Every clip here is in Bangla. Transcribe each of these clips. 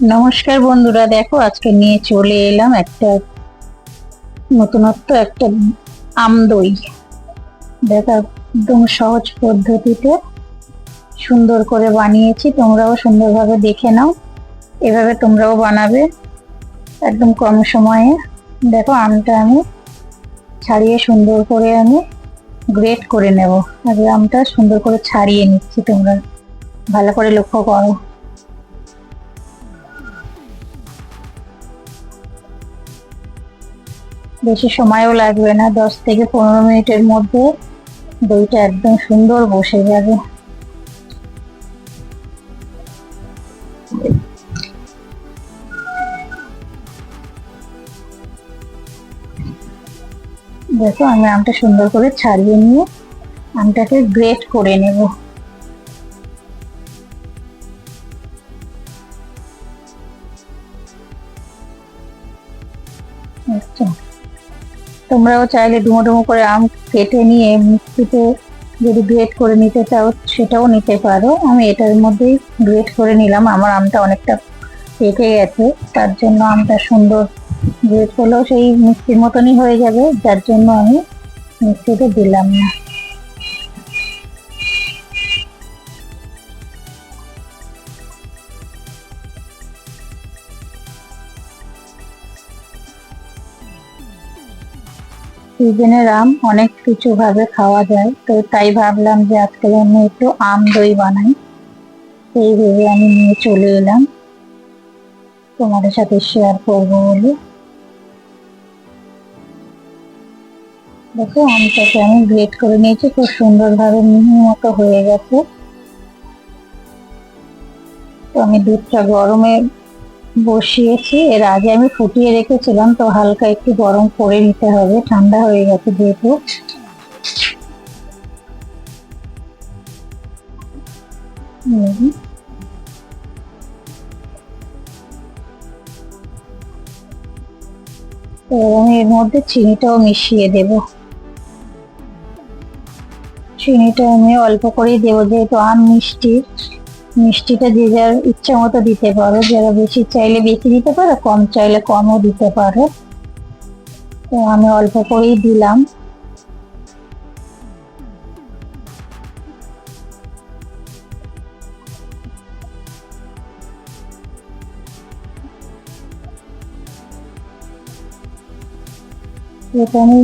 নমস্কার বন্ধুরা, দেখো আজকে নিয়ে চলে এলাম একটা নতুনত্ব, একটা আম দই। দেখো, একদম সহজ পদ্ধতিতে সুন্দর করে বানিয়েছি, তোমরাও সুন্দরভাবে দেখে নাও। এভাবে তোমরাও বানাবে একদম কম সময়ে। দেখো, আমটা আমি ছাড়িয়ে সুন্দর করে আমি গ্রেট করে নেব। আর আমটা সুন্দর করে ছাড়িয়ে নিচ্ছি তোমরা। ভালো করে লক্ষ্য করো। বেশি সময়ও লাগবে না, দশ থেকে পনেরো মিনিটের মধ্যে দইটা একদম সুন্দর বসে যাবে। দেখো, আমি আমটা সুন্দর করে ছাড়িয়ে নিয়ে আমটাকে গ্রেট করে নেব। আচ্ছা। তোমরাও চাইলে ডুমো ডুমো করে আম কেটে নিয়ে মিক্সিতে যদি গ্রেট করে নিতে চাও, সেটাও নিতে পারো। আমি এটার মধ্যেই গ্রেট করে নিলাম। আমার আমটা অনেকটা পেকে গেছে। তার জন্য আমটা সুন্দর গ্রেট করলেও সেই মিক্সির মতনই হয়ে যাবে, যার জন্য আমি মিক্সিতে দিলাম না। সিজনের আম অনেক কিছু ভাবে খাওয়া যায়। তো তাই ভাবলাম যে আজকে আমি একটু আম দই বানাই। সেই ভেবে আমি নিয়ে চলে এলাম। তোমাদের সাথে শেয়ার করব বলে। দেখো, আমটাকে আমি গ্রেট করে নিয়েছি। খুব সুন্দরভাবে মিহি মতো হয়ে গেছে। তো আমি দুধটা গরমে বসিয়েছি। এর আগে আমি ফুটিয়ে রেখেছিলাম, তো হালকা একটু গরম করে নিতে হবে। ঠান্ডা হয়ে গেছে যেহেতু। আমি এর মধ্যে চিনিটাও মিশিয়ে দেব। চিনিটা আমি অল্প করেই দেবো, যেহেতু আম মিষ্টি। মিষ্টিটা যে যার ইচ্ছা মতো দিতে পারো। যারা বেশি চাইলে বেশি দিতে পারো, কম চাইলে কমও দিতে পারো। তো আমি অল্প করেই দিলাম। আমি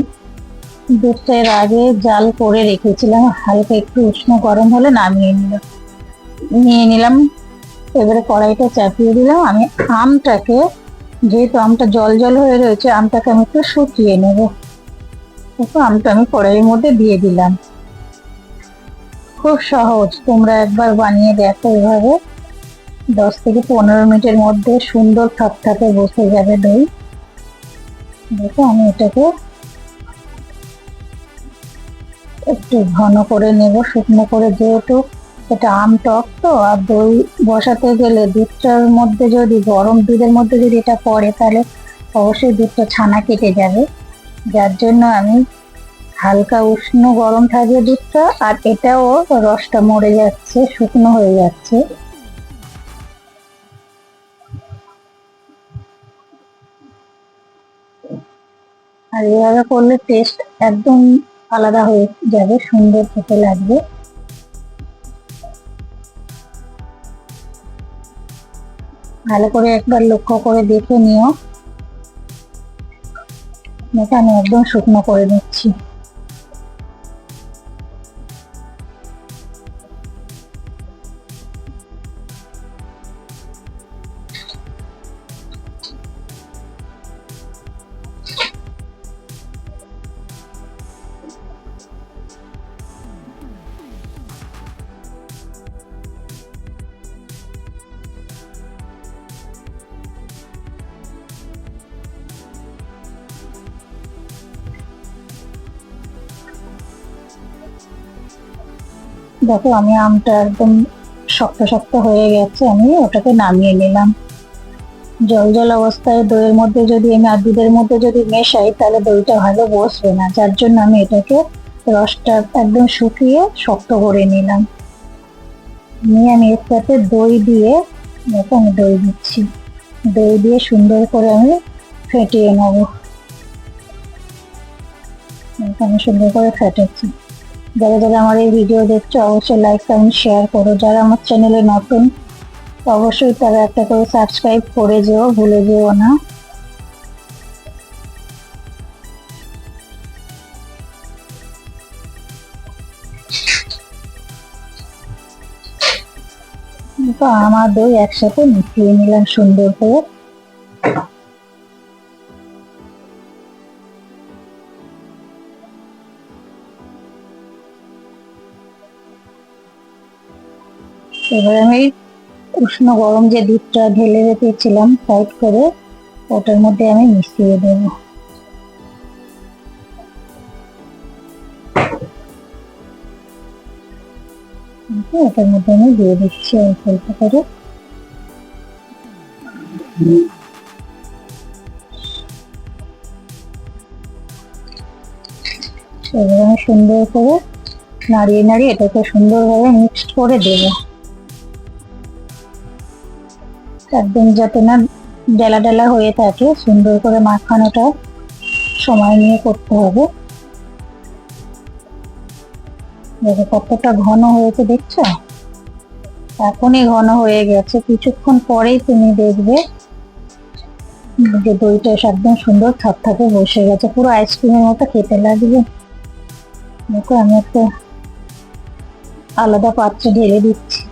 দুধটা এর আগে জাল করে রেখেছিলাম, হালকা একটু উষ্ণ গরম হলে নামিয়ে নিলাম। নিয়ে নিলাম। এবারে কড়াইটা চাপিয়ে দিলাম। আমি আমটাকে, যেহেতু আমটা জল জল হয়ে রয়েছে, আমটাকে আমি একটু শুকিয়ে নেব। আমটা আমি কড়াইয়ের মধ্যে দিয়ে দিলাম। খুব সহজ। তোমরা একবার বানিয়ে দেখো এভাবে। দশ থেকে পনেরো মিনিটের মধ্যে সুন্দর থপথপে বসে যাবে দই। দেখো, আমি এটাকে একটু ঘন করে নেব। শুকনো করে যেহেতু এটা আম টক তো, আর দই বসাতে গেলে দুধটার মধ্যে যদি, গরম দুধের মধ্যে যদি এটা পড়ে, তাহলে অবশ্যই দুধটা ছানা কেটে যাবে। যার জন্য আমি হালকা উষ্ণ গরম থাকবে দুধটা, আর এটাও রসটা মরে যাচ্ছে, শুকনো হয়ে যাচ্ছে। আর এভাবে করলে টেস্ট একদম আলাদা হয়ে যাবে, সুন্দর খেতে লাগবে। ভালো করে একবার লক্ষ্য করে দেখে নিও। এটা আমি একদম শুকনো করে নিচ্ছি। দেখো, আমি আমটা একদম শক্ত শক্ত হয়ে গেছে, আমি ওটাকে নামিয়ে নিলাম। জল জল অবস্থায় দইয়ের মধ্যে যদি আমি আর দুধের মধ্যে যদি মেশাই, তাহলে দইটা ভালো বসবে না। যার জন্য আমি এটাকে রসটা একদম শুকিয়ে শক্ত করে নিলাম। নিয়ে আমি এর সাথে দই দিয়ে দেখো আমি দই দিচ্ছি। দই দিয়ে সুন্দর করে আমি ফেটিয়ে নেব। আমি সুন্দর করে ফেটেছি। যারা যারা আমার এই ভিডিও দেখছ, অবশ্যই লাইক কমেন্ট শেয়ার করো। যারা আমার চ্যানেলে নতুন, অবশ্যই তারা একটা করে সাবস্ক্রাইব করে যেও, ভুলে যেও না। তো আমার দই একসাথে মিশিয়ে নিলাম সুন্দর করে এবার আমি উষ্ণ গরম যে দুধটা ঢেলে রেখেছিলাম সাইড করে, ওটার মধ্যে আমি মিশিয়ে দেব। ওটার মধ্যে আমি দিয়ে দিচ্ছি অল্প অল্প করে। এবার আমি সুন্দর করে নাড়িয়ে নাড়িয়ে এটাকে সুন্দরভাবে মিক্সড করে দেবো। একদম যাতে না ডেলা ডেলা হয়ে থাকে, সুন্দর করে মাখানোটা সময় নিয়ে করতে হবে। দেখো কতটা ঘন হয়েছে, দেখছ? এখনই ঘন হয়ে গেছে। কিছুক্ষণ পরেই তুমি দেখবে যে দইটা একদম সুন্দর থাকথাকে বসে গেছে। পুরো আইসক্রিমের মতো খেতে লাগবে। দেখো আমি একটা আলাদা পাত্রে ঢেলে দিচ্ছি।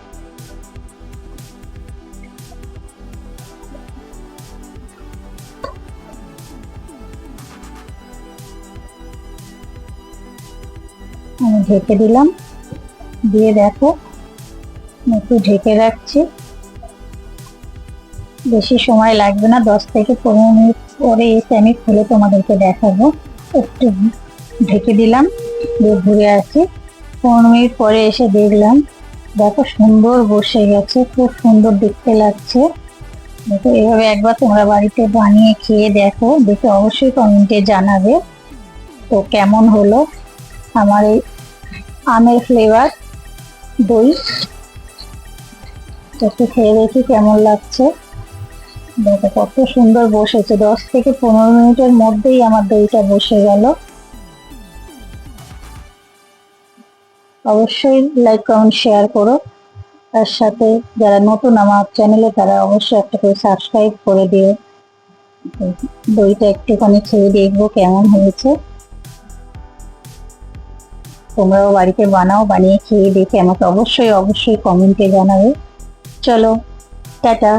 আমি ঢেকে দিলাম। দিয়ে দেখো, একটু ঢেকে রাখছি। বেশি সময় লাগবে না, দশ থেকে পনেরো মিনিট পরে এসে আমি খুলে তোমাদেরকে দেখাবো। একটু ঢেকে দিলাম, দিয়ে ঘুরে আসি। পনেরো মিনিট পরে এসে দেখলাম, দেখো সুন্দর বসে গেছে, খুব সুন্দর দেখতে লাগছে। দেখো, এভাবে একবার তোমরা বাড়িতে বানিয়ে খেয়ে দেখো, দেখে অবশ্যই কমেন্টে জানাবে। তো কেমন হলো? আমার এই আমের ফ্লেভার দই। একটু খেয়ে দেখি কেমন লাগছে। দেখো কত সুন্দর বসেছে। দশ থেকে পনেরো মিনিটের মধ্যেই আমার দইটা বসে গেল। অবশ্যই লাইক কমেন্ট শেয়ার করো। তার সাথে যারা নতুন আমার চ্যানেলে তারা অবশ্যই একটা করে সাবস্ক্রাইব করে দিও। দইটা একটুখানি খেয়ে দেখব কেমন হয়েছে। তোমরাও বাড়িতে বানাও বানিয়ে খেয়ে দেখে আমাকে অবশ্যই অবশ্যই কমেন্টে জানাবে। চলো টাটা।